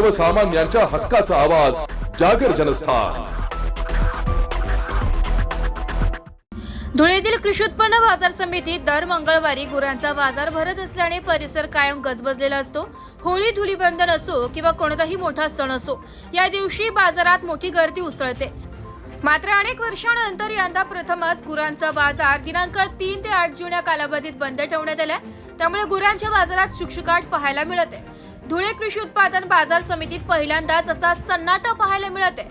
सर्वसामान्यांच्या हक्काचा आवाज जागर जनस्थान. धुळेतील कृषी उत्पन्न बाजार समितीत दर मंगळवारी गुरांचा बाजार भरत असल्याने परिसर कायम गजबजलेला असतो. होळी धुलीबंधन असो किंवा कोणताही मोठा सण असो या दिवशी बाजारात मोठी गर्दी उसळते. मात्र अनेक वर्षांनंतर यंदा प्रथमच गुरांचा बाजार दिनांक तीन ते आठ जुन्या कालावधीत बंद ठेवण्यात आलाय. त्यामुळे गुरांच्या बाजारात शुकशुकाट पाहायला मिळते. धुळे कृषी उत्पादन बाजार समितीत पहिल्यांदाच असा सन्नाटा पाहायला मिळते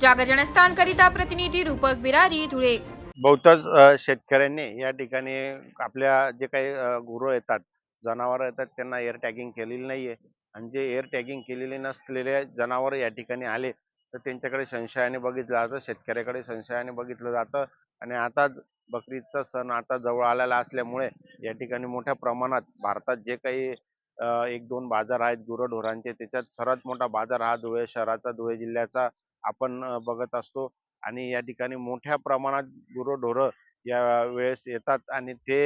जागर जनस्थानकरिता प्रतिनिधी रूपक बिरारी धुळे. बहुतांश शेतकऱ्यांनी या ठिकाणी आपल्या जे काही गुरु गुरं येतात जनावरं येतात त्यांना एअर टॅगिंग केलेली नाहीये. आणि जे एअर टॅगिंग केलेले नसलेले जनावर या ठिकाणी आले तर त्यांच्याकडे संशयाने बघितलं जातं शेतकऱ्याकडे संशयाने बघितलं जातं. आणि आता बकरीदचा सण आता जवळ आलेला असल्यामुळे या ठिकाणी मोठ्या प्रमाणात भारतात जे काही एक दोन बाजार आहेत गुरंढोरांचे. त्याच्यात सर्वात मोठा बाजार हा धुळे शहराचा. धुळे जिल्ह्याचा आपण बघत असतो. आणि या ठिकाणी मोठ्या प्रमाणात गुरंढोरं या वेळेस येतात आणि ते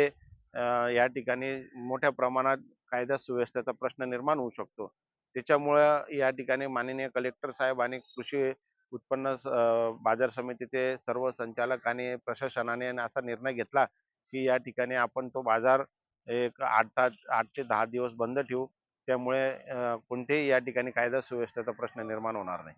या ठिकाणी मोठ्या प्रमाणात कायदा सुव्यवस्थेचा प्रश्न निर्माण होऊ शकतो. त्याच्यामुळं या ठिकाणी माननीय कलेक्टर साहेब आणि कृषी उत्पन्न बाजार समितीचे सर्व संचालक आणि प्रशासनाने असा निर्णय घेतला की या ठिकाणी आपण तो बाजार एक आठ आठ ते दहा दिवस बंद ठेवू. त्यामुळे कोणतेही या ठिकाणी कायदा सुव्यवस्थेचा प्रश्न निर्माण होणार नाही.